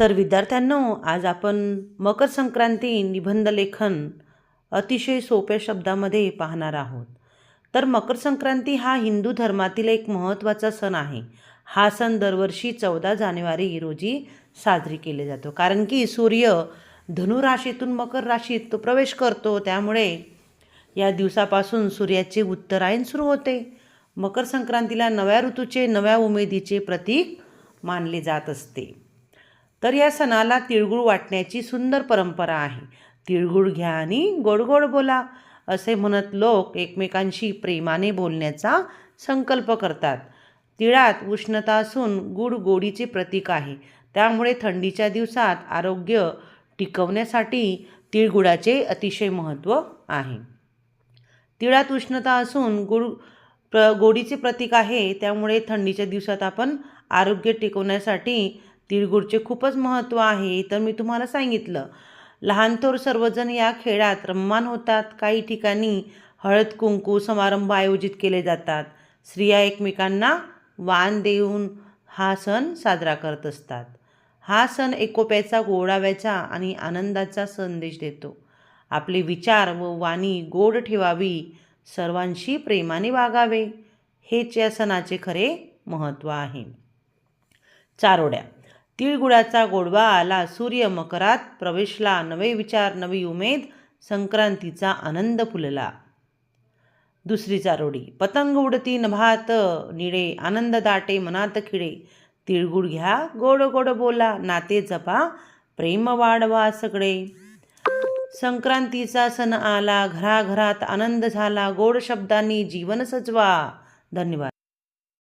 तर विद्यार्थ्यांनो आज आपण मकर संक्रांती निबंध लेखन अतिशय सोप्या शब्दामध्ये पाहणार आहोत. तर मकर संक्रांती हा हिंदू धर्मातील एक महत्त्वाचा सण आहे. हा सण दरवर्षी चौदा जानेवारी रोजी साजरी केले जातो. कारण की सूर्य धनुराशीतून मकर राशीत तो प्रवेश करतो. त्यामुळे या दिवसापासून सूर्याचे उत्तरायण सुरू होते. मकर संक्रांतीला नव्या ऋतूचे नव्या उमेदीचे प्रतीक मानले जात असते. तर या सणाला तिळगुळ वाटण्याची सुंदर परंपरा आहे. तिळगुळ घ्या आणि गोड गोड बोला असे म्हणत लोक एकमेकांशी प्रेमाने बोलण्याचा संकल्प करतात. तिळात उष्णता असून गुड गोडीचे प्रतीक आहे. त्यामुळे थंडीच्या दिवसात आरोग्य टिकवण्यासाठी तिळगुळाचे अतिशय महत्त्व आहे. तिळात उष्णता असून गुड प्र गोडीचे प्रतीक आहे. त्यामुळे थंडीच्या दिवसात आपण आरोग्य टिकवण्यासाठी तिळगुळचे खूपच महत्त्व आहे तर मी तुम्हाला सांगितलं. लहान थोर सर्वजण या खेळात रममान होतात. काही ठिकाणी हळद कुंकू समारंभ आयोजित केले जातात. स्त्रिया एकमेकांना वाण देऊन हा सण साजरा करत असतात. हा सण एकोप्याचा गोडाव्याचा आणि आनंदाचा संदेश देतो. आपले विचार व वाणी गोड ठेवावी सर्वांशी प्रेमाने वागावे हेच या सणाचे खरे महत्त्व आहे. चारोड्या तिळगुळाचा गोडवा आला सूर्य मकरात प्रवेशला नवे विचार नवी उमेद संक्रांतीचा आनंद फुलला. दुसरी चारोडी पतंग उडती नभात निळे आनंद दाटे मनात खिळे तिळगुळ घ्या गोड गोड बोला नाते जपा प्रेम वाढवा सगळे. संक्रांतीचा सण आला घराघरात आनंद झाला गोड शब्दांनी जीवन सजवा. धन्यवाद.